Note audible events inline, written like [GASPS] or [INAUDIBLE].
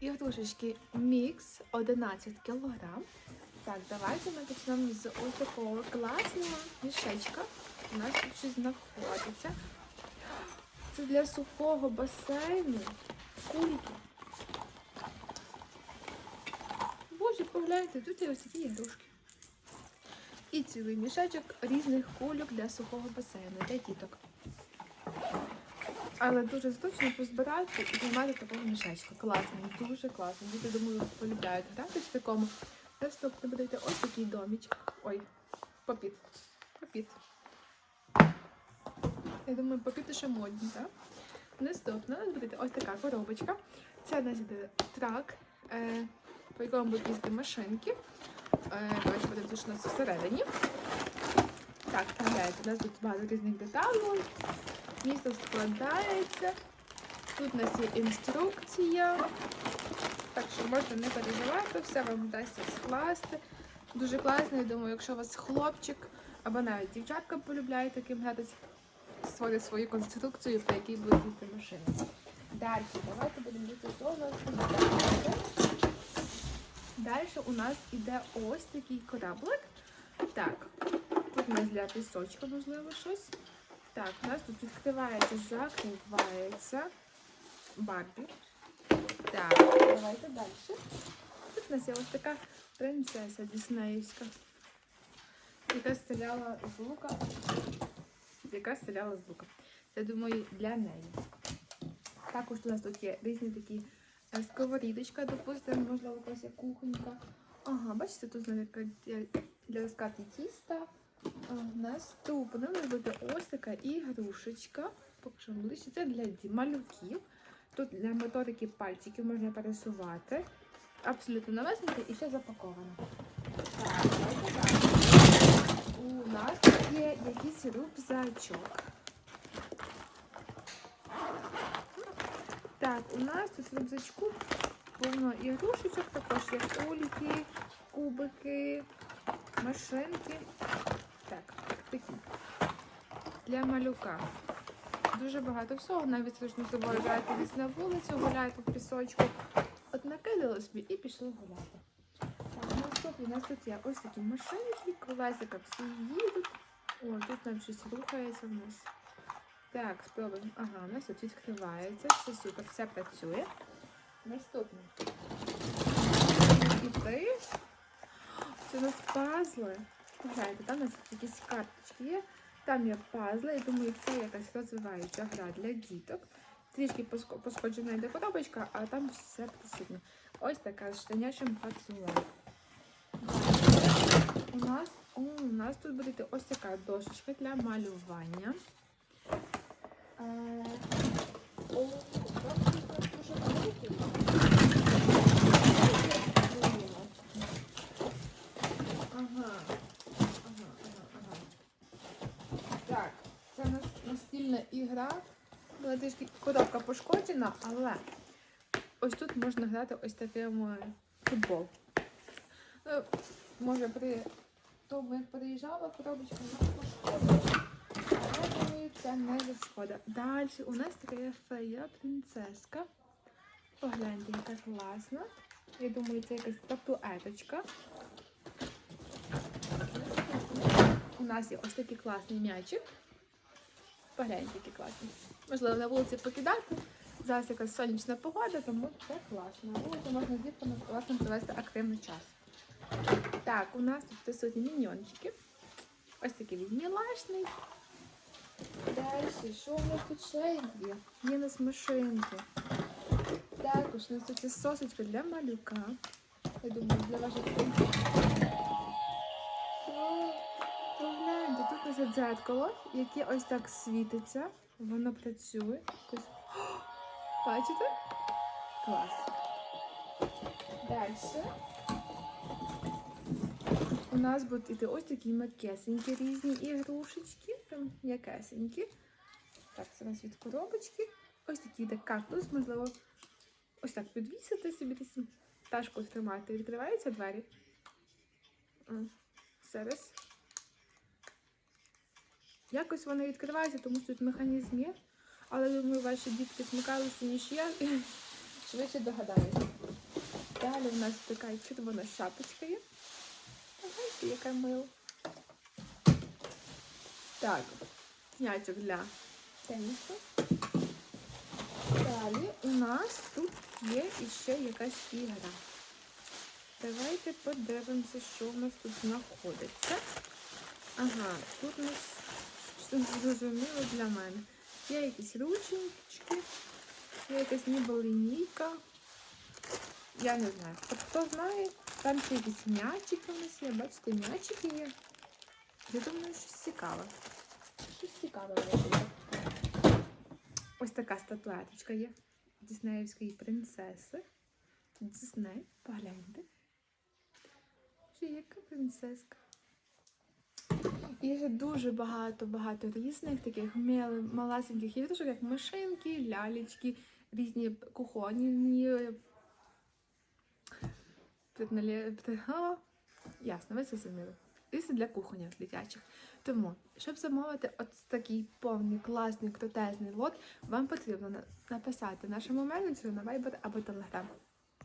Ігрушечки мікс 11 кг. Так, давайте ми почнемо з ось такого класного мішечка. У нас тут щось знаходиться. Це для сухого басейну. Кульки. Боже, погляньте, тут є ось ці ігрушки. І цілий мішечок різних кульок для сухого басейну, для діток. Але дуже зручно позбирати і тримати такого мішечка. Класний, дуже класний. Діти, думаю, полюбляють грати в такому. Наступно будете ось такий домічок. Ой, попіт. Попіт. Я думаю, попіти ще модні, так? Наступно у нас буде ось така коробочка. Це у нас буде трак, е, по якому будуть їздити машинки. Е, давайте подивимося, що у нас всередині. Так, у нас тут багато різних деталей. Місто складається. Тут у нас є інструкція. Так що можна не переживати, все вам вдасться скласти. Дуже класно, я думаю, якщо у вас хлопчик або навіть дівчатка полюбляє таким гратися, створити свою конструкцію, по якій буде їздити машина. Далі, давайте будемо діти далі. Далі у нас іде ось такий кораблик. Так, тут у нас для пісочка, можливо, щось. Так, у нас тут відкривається, закривається Барбі. Так, давайте далі. Тут у нас є ось така принцеса Діснеївська, яка стріляла з лука. Яка стріляла з лука. Це, думаю, для неї. Також у нас тут є різні такі е, сковорідочка, допустимо, можливо, якась кухонька. Ага, бачите, тут для- для розкати тіста. Наступне у нас буде ось така ігрушечка. Поки ближче. Це для малюків. Тут для моторики пальчиків можна пересувати. Абсолютно новесеньке і ще запаковано. У нас є якийсь рюкзачок. Так, у нас тут в рюкзачку повно ігрушечок, також є кульки, кубики, машинки. Для малюка. Дуже багато всього, навіть зручно з собою грати десь на вулицю, гуляти в пісочку. От накидали собі і пішли гуляти. Так, наступні у нас тут є ось такі машинки, колесика всі їдуть. О, тут нам щось рухається в нас. Так, спробуємо. Ага, у нас тут відкривається. Все супер, все працює. Наступне. Це у нас пазли. Погляньте, там у нас якісь карточки є. Там є пазли. Я думаю, це якась розвиваюча гра для діток. Трішки пошкоджена йде коробочка, а там все присутнє. Ось така з штанячим пацулом. У нас, у нас тут буде ось така дошечка для малювання. Е. Ага, ага, ага. Так, це у нас настільна ігра. Була трішки коробка пошкоджена, але ось тут можна грати ось таким е, футбол. Ну, може при тому, як переїжджала, коробочка вона пошкодила. Але думаю, це не шкода. Далі у нас така фея принцеска. Погляньте, яка класна. Я думаю, це якась татуеточка. У нас є ось такий класний м'ячик. Погляньте, який класний. Можливо, на вулиці покидати. Зараз якась сонячна погода, тому це класно. Вулиці можна з дітками провести активний час. Так, у нас тут присутні міньйончики. Ось такий він мілашний. Далі, що у нас тут ще є? Є нас машинки. Також у нас тут є сосочка для малюка. Я думаю, для ваших дзеркало, яке ось так світиться. Воно працює. [GASPS] Бачите? Клас. Далі. У нас будуть іти ось такі макесенькі різні ігрушечки, прям м'якесенькі. Так, це у нас від коробочки. Ось такий де кактус, можливо, ось так підвісити собі десь ташку тримати. Відкриваються двері. Зараз. Якось вони відкриваються, тому що тут механізм є. Але думаю, ваші дітки смикалися, ніж я, [LAUGHS] швидше догадаються. Далі у нас така червона шапочка є. Знаєте, яка мила. Так, м'ячик для тенісу. Далі у нас тут є іще якась ігра. Давайте подивимося, що в нас тут знаходиться. Ага, тут у нас зрозуміло для мене. Є якісь рученьки, є якась ніби лінійка. Я не знаю. От хто знає, там ще якісь м'ячики у нас є. Бачите, м'ячики є. Я думаю, щось цікаве. Щось цікаве буде. Ось така статуеточка є Діснеївської принцеси. Дісней, погляньте. Ще яка принцеска. Є дуже багато-багато різних таких малесеньких іграшок, як мишинки, лялечки, різні кухонні. Ясно, ви зрозуміли. Різні для кухоння дитячих. Тому, щоб замовити от такий повний, класний, крутезний лот, вам потрібно на- написати нашому менеджеру на Viber або Telegram.